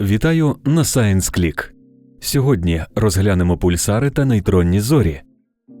Вітаю на Science Click. Сьогодні розглянемо пульсари та нейтронні зорі.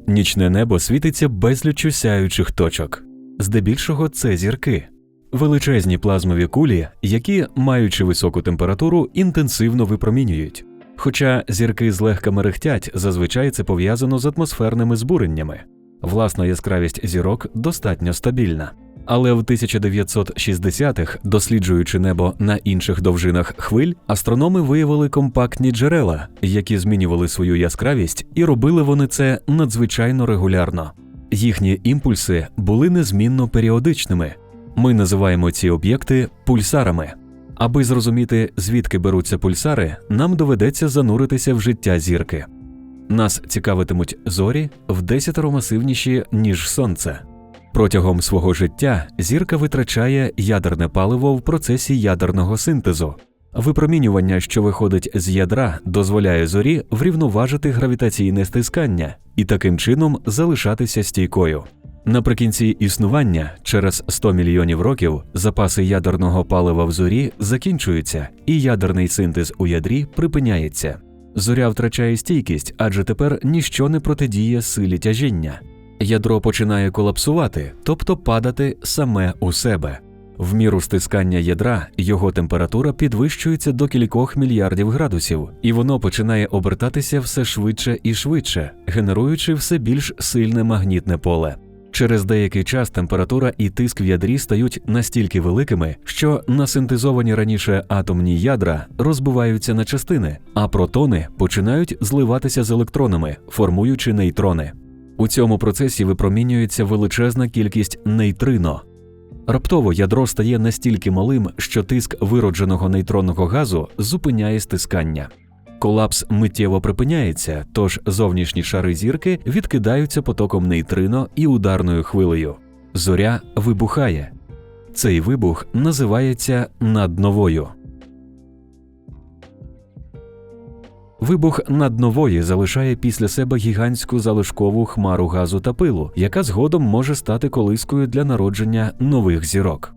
Нічне небо світиться безліччю сяючих точок. Здебільшого це зірки, величезні плазмові кулі, які, маючи високу температуру, інтенсивно випромінюють. Хоча зірки злегка мерехтять, зазвичай це пов'язано з атмосферними збуреннями. Власна яскравість зірок достатньо стабільна. Але в 1960-х, досліджуючи небо на інших довжинах хвиль, астрономи виявили компактні джерела, які змінювали свою яскравість, і робили вони це надзвичайно регулярно. Їхні імпульси були незмінно періодичними. Ми називаємо ці об'єкти пульсарами. Аби зрозуміти, звідки беруться пульсари, нам доведеться зануритися в життя зірки. Нас цікавитимуть зорі в десятеро масивніші, ніж сонце. Протягом свого життя зірка витрачає ядерне паливо в процесі ядерного синтезу. Випромінювання, що виходить з ядра, дозволяє зорі врівноважити гравітаційне стискання і таким чином залишатися стійкою. Наприкінці існування, через 100 мільйонів років, запаси ядерного палива в зорі закінчуються, і ядерний синтез у ядрі припиняється. Зоря втрачає стійкість, адже тепер ніщо не протидіє силі тяжіння. Ядро починає колапсувати, тобто падати саме у себе. В міру стискання ядра його температура підвищується до кількох мільярдів градусів, і воно починає обертатися все швидше і швидше, генеруючи все більш сильне магнітне поле. Через деякий час температура і тиск в ядрі стають настільки великими, що насинтезовані раніше атомні ядра розбиваються на частини, а протони починають зливатися з електронами, формуючи нейтрони. У цьому процесі випромінюється величезна кількість нейтрино. Раптово ядро стає настільки малим, що тиск виродженого нейтронного газу зупиняє стискання. Колапс миттєво припиняється, тож зовнішні шари зірки відкидаються потоком нейтрино і ударною хвилею. Зоря вибухає. Цей вибух називається надновою. Вибух наднової залишає після себе гігантську залишкову хмару газу та пилу, яка згодом може стати колискою для народження нових зірок.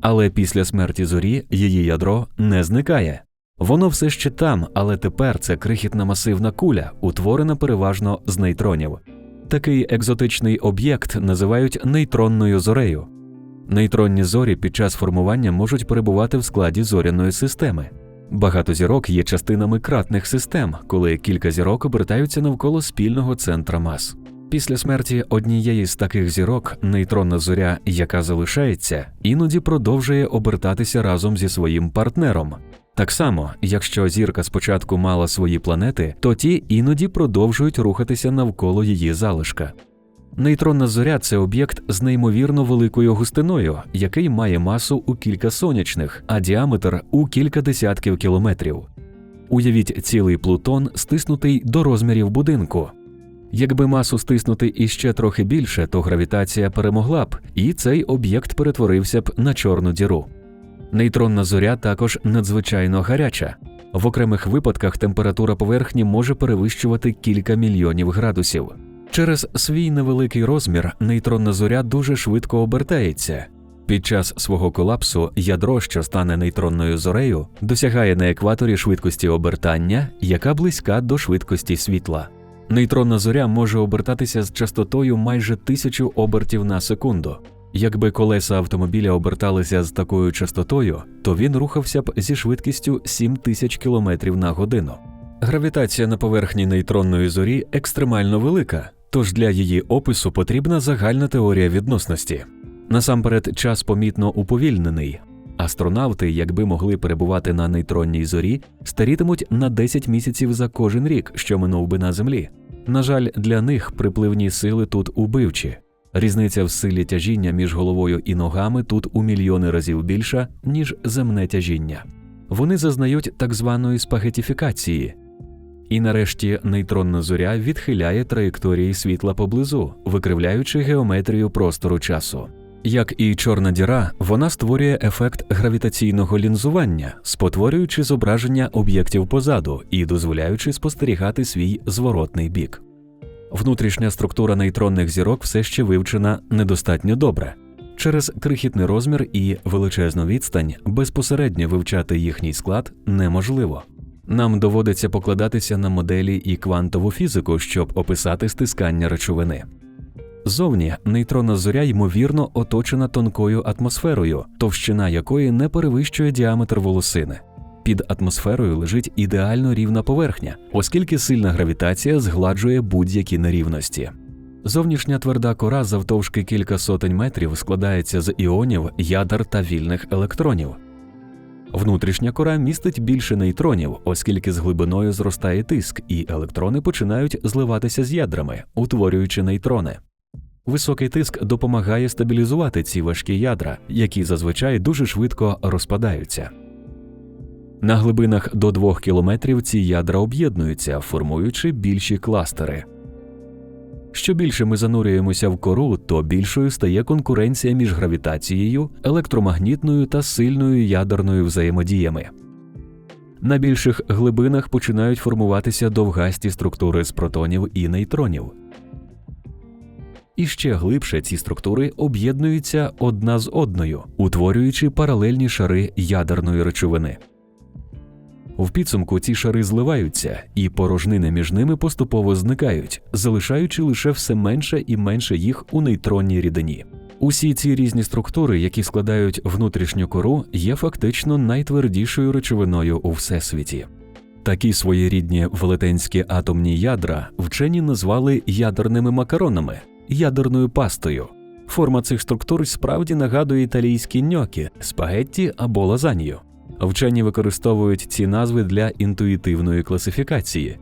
Але після смерті зорі її ядро не зникає. Воно все ще там, але тепер це крихітна масивна куля, утворена переважно з нейтронів. Такий екзотичний об'єкт називають нейтронною зорею. Нейтронні зорі під час формування можуть перебувати в складі зоряної системи. Багато зірок є частинами кратних систем, коли кілька зірок обертаються навколо спільного центра мас. Після смерті однієї з таких зірок нейтронна зоря, яка залишається, іноді продовжує обертатися разом зі своїм партнером. Так само, якщо зірка спочатку мала свої планети, то ті іноді продовжують рухатися навколо її залишка. Нейтронна зоря це об'єкт з неймовірно великою густиною, який має масу у кілька сонячних, а діаметр у кілька десятків кілометрів. Уявіть цілий плутон, стиснутий до розмірів будинку. Якби масу стиснути іще трохи більше, то гравітація перемогла б, і цей об'єкт перетворився б на чорну діру. Нейтронна зоря також надзвичайно гаряча. В окремих випадках температура поверхні може перевищувати кілька мільйонів градусів. Через свій невеликий розмір нейтронна зоря дуже швидко обертається. Під час свого колапсу ядро, що стане нейтронною зорею, досягає на екваторі швидкості обертання, яка близька до швидкості світла. Нейтронна зоря може обертатися з частотою майже тисячу обертів на секунду. Якби колеса автомобіля оберталися з такою частотою, то він рухався б зі швидкістю 7 тисяч км на годину. Гравітація на поверхні нейтронної зорі екстремально велика, тож для її опису потрібна загальна теорія відносності. Насамперед, час помітно уповільнений. Астронавти, якби могли перебувати на нейтронній зорі, старітимуть на 10 місяців за кожен рік, що минув би на землі. На жаль, для них припливні сили тут убивчі. Різниця в силі тяжіння між головою і ногами тут у мільйони разів більша, ніж земне тяжіння. Вони зазнають так званої спагетіфікації. І нарешті нейтронна зоря відхиляє траєкторії світла поблизу, викривляючи геометрію простору часу. Як і чорна діра, вона створює ефект гравітаційного лінзування, спотворюючи зображення об'єктів позаду і дозволяючи спостерігати свій зворотний бік. Внутрішня структура нейтронних зірок все ще вивчена недостатньо добре. Через крихітний розмір і величезну відстань безпосередньо вивчати їхній склад неможливо. Нам доводиться покладатися на моделі і квантову фізику, щоб описати стискання речовини. Зовні нейтронна зоря ймовірно оточена тонкою атмосферою, товщина якої не перевищує діаметр волосини. Під атмосферою лежить ідеально рівна поверхня, оскільки сильна гравітація згладжує будь-які нерівності. Зовнішня тверда кора завтовшки кілька сотень метрів складається з іонів, ядер та вільних електронів. Внутрішня кора містить більше нейтронів, оскільки з глибиною зростає тиск, і електрони починають зливатися з ядрами, утворюючи нейтрони. Високий тиск допомагає стабілізувати ці важкі ядра, які зазвичай дуже швидко розпадаються. На глибинах до 2 кілометрів ці ядра об'єднуються, формуючи більші кластери. Що більше ми занурюємося в кору, то більшою стає конкуренція між гравітацією, електромагнітною та сильною ядерною взаємодіями. На більших глибинах починають формуватися довгасті структури з протонів і нейтронів. І ще глибше ці структури об'єднуються одна з одною, утворюючи паралельні шари ядерної речовини. В підсумку ці шари зливаються, і порожнини між ними поступово зникають, залишаючи лише все менше і менше їх у нейтронній рідині. Усі ці різні структури, які складають внутрішню кору, є фактично найтвердішою речовиною у всесвіті. Такі своєрідні велетенські атомні ядра вчені назвали ядерними макаронами, ядерною пастою. Форма цих структур справді нагадує італійські ньокі, спагетті або лазанью. Вчені використовують ці назви для інтуїтивної класифікації.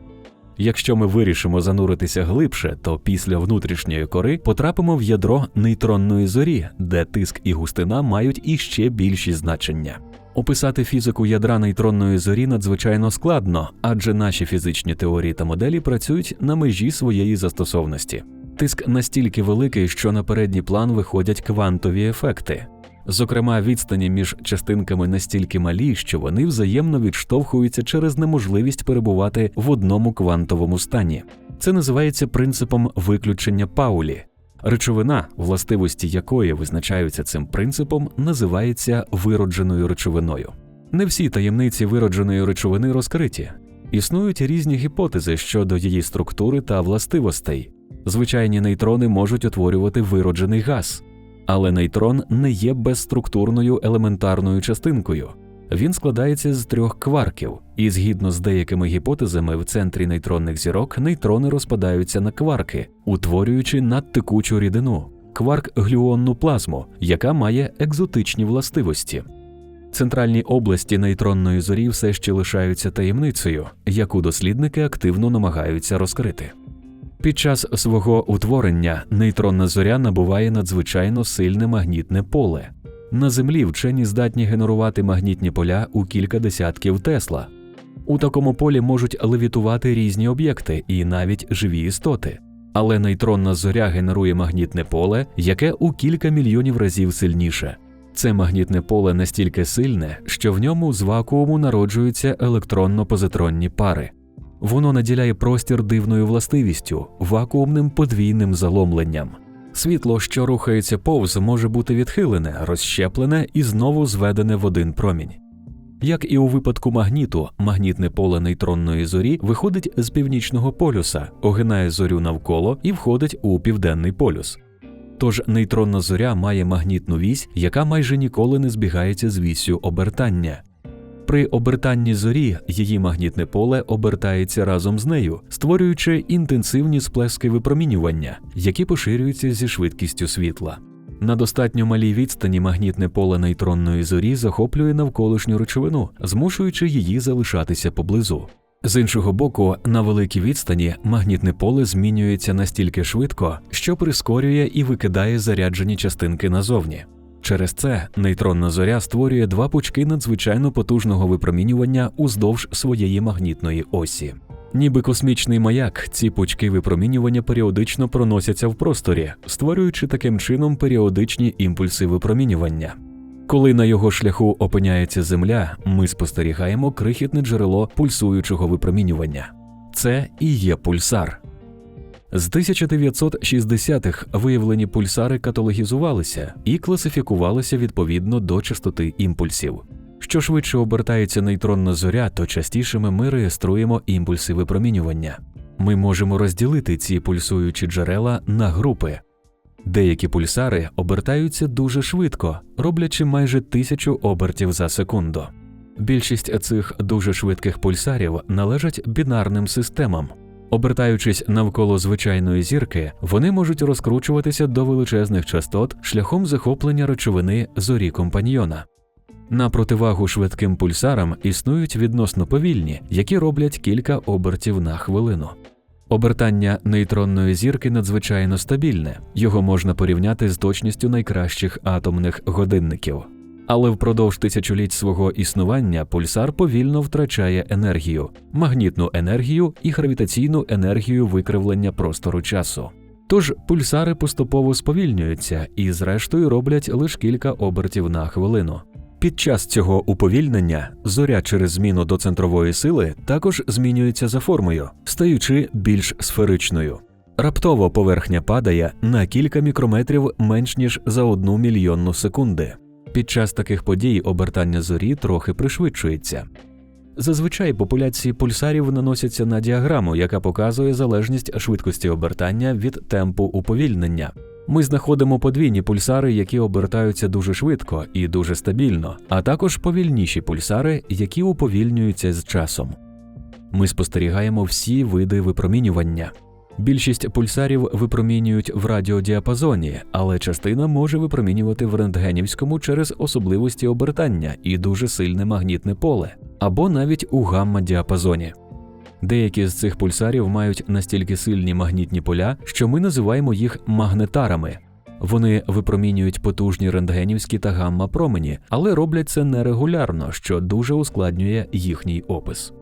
Якщо ми вирішимо зануритися глибше, то після внутрішньої кори потрапимо в ядро нейтронної зорі, де тиск і густина мають іще більші значення. Описати фізику ядра нейтронної зорі надзвичайно складно, адже наші фізичні теорії та моделі працюють на межі своєї застосовності. Тиск настільки великий, що на передній план виходять квантові ефекти. Зокрема, відстані між частинками настільки малі, що вони взаємно відштовхуються через неможливість перебувати в одному квантовому стані. Це називається принципом виключення Паулі. Речовина, властивості якої визначаються цим принципом, називається виродженою речовиною. Не всі таємниці виродженої речовини розкриті. Існують різні гіпотези щодо її структури та властивостей. Звичайні нейтрони можуть утворювати вироджений газ, але нейтрон не є безструктурною елементарною частинкою. Він складається з трьох кварків, і згідно з деякими гіпотезами, в центрі нейтронних зірок нейтрони розпадаються на кварки, утворюючи надтекучу рідину, кварк-глюонну плазму, яка має екзотичні властивості. Центральні області нейтронної зорі все ще лишаються таємницею, яку дослідники активно намагаються розкрити. Під час свого утворення нейтронна зоря набуває надзвичайно сильне магнітне поле. На Землі вчені здатні генерувати магнітні поля у кілька десятків Тесла. У такому полі можуть левітувати різні об'єкти і навіть живі істоти. Але нейтронна зоря генерує магнітне поле, яке у кілька мільйонів разів сильніше. Це магнітне поле настільки сильне, що в ньому з вакууму народжуються електронно-позитронні пари. Воно наділяє простір дивною властивістю, вакуумним подвійним заломленням. Світло, що рухається повз, може бути відхилене, розщеплене і знову зведене в один промінь. Як і у випадку магніту, магнітне поле нейтронної зорі виходить з північного полюса, огинає зорю навколо і входить у південний полюс. Тож нейтронна зоря має магнітну вісь, яка майже ніколи не збігається з вісю обертання. При обертанні зорі її магнітне поле обертається разом з нею, створюючи інтенсивні сплески випромінювання, які поширюються зі швидкістю світла. На достатньо малій відстані магнітне поле нейтронної зорі захоплює навколишню речовину, змушуючи її залишатися поблизу. З іншого боку, на великій відстані магнітне поле змінюється настільки швидко, що прискорює і викидає заряджені частинки назовні. Через це нейтронна зоря створює два пучки надзвичайно потужного випромінювання уздовж своєї магнітної осі. Ніби космічний маяк, ці пучки випромінювання періодично проносяться в просторі, створюючи таким чином періодичні імпульси випромінювання. Коли на його шляху опиняється Земля, ми спостерігаємо крихітне джерело пульсуючого випромінювання. Це і є пульсар. З 1960-х виявлені пульсари каталогізувалися і класифікувалися відповідно до частоти імпульсів. Що швидше обертається нейтронна зоря, то частішими ми реєструємо імпульси випромінювання. Ми можемо розділити ці пульсуючі джерела на групи. Деякі пульсари обертаються дуже швидко, роблячи майже тисячу обертів за секунду. Більшість цих дуже швидких пульсарів належать бінарним системам. Обертаючись навколо звичайної зірки, вони можуть розкручуватися до величезних частот шляхом захоплення речовини зорі компаньйона. На противагу швидким пульсарам існують відносно повільні, які роблять кілька обертів на хвилину. Обертання нейтронної зірки надзвичайно стабільне, його можна порівняти з точністю найкращих атомних годинників. Але впродовж тисячоліть свого існування пульсар повільно втрачає енергію, магнітну енергію і гравітаційну енергію викривлення простору часу. Тож пульсари поступово сповільнюються і, зрештою, роблять лише кілька обертів на хвилину. Під час цього уповільнення зоря через зміну до центрової сили також змінюється за формою, стаючи більш сферичною. Раптово поверхня падає на кілька мікрометрів менш ніж за одну мільйонну секунди. Під час таких подій обертання зорі трохи пришвидшується. Зазвичай популяції пульсарів наносяться на діаграму, яка показує залежність швидкості обертання від темпу уповільнення. Ми знаходимо подвійні пульсари, які обертаються дуже швидко і дуже стабільно, а також повільніші пульсари, які уповільнюються з часом. Ми спостерігаємо всі види випромінювання. Більшість пульсарів випромінюють в радіодіапазоні, але частина може випромінювати в рентгенівському через особливості обертання і дуже сильне магнітне поле, або навіть у гамма-діапазоні. Деякі з цих пульсарів мають настільки сильні магнітні поля, що ми називаємо їх магнетарами. Вони випромінюють потужні рентгенівські та гамма промені, але роблять це нерегулярно, що дуже ускладнює їхній опис.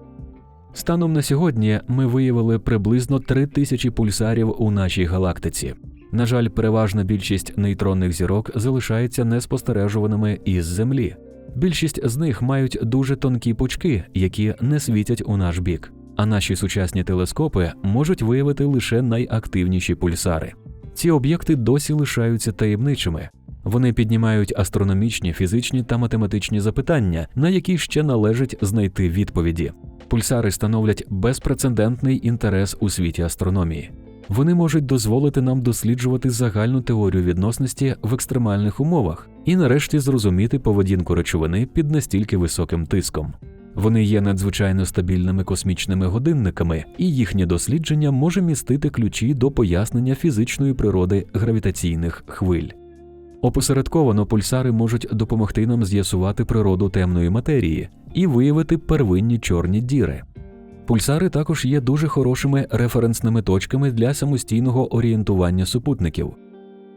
Станом на сьогодні ми виявили приблизно 3 тисячі пульсарів у нашій галактиці. На жаль, переважна більшість нейтронних зірок залишається неспостережуваними із Землі. Більшість з них мають дуже тонкі пучки, які не світять у наш бік, а наші сучасні телескопи можуть виявити лише найактивніші пульсари. Ці об'єкти досі лишаються таємничими. Вони піднімають астрономічні, фізичні та математичні запитання, на які ще належить знайти відповіді. Пульсари становлять безпрецедентний інтерес у світі астрономії. Вони можуть дозволити нам досліджувати загальну теорію відносності в екстремальних умовах і нарешті зрозуміти поведінку речовини під настільки високим тиском. Вони є надзвичайно стабільними космічними годинниками, і їхнє дослідження може містити ключі до пояснення фізичної природи гравітаційних хвиль. Опосередковано пульсари можуть допомогти нам з'ясувати природу темної матерії і виявити первинні чорні діри. Пульсари також є дуже хорошими референсними точками для самостійного орієнтування супутників.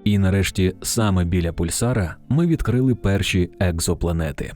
І нарешті саме біля пульсара ми відкрили перші екзопланети.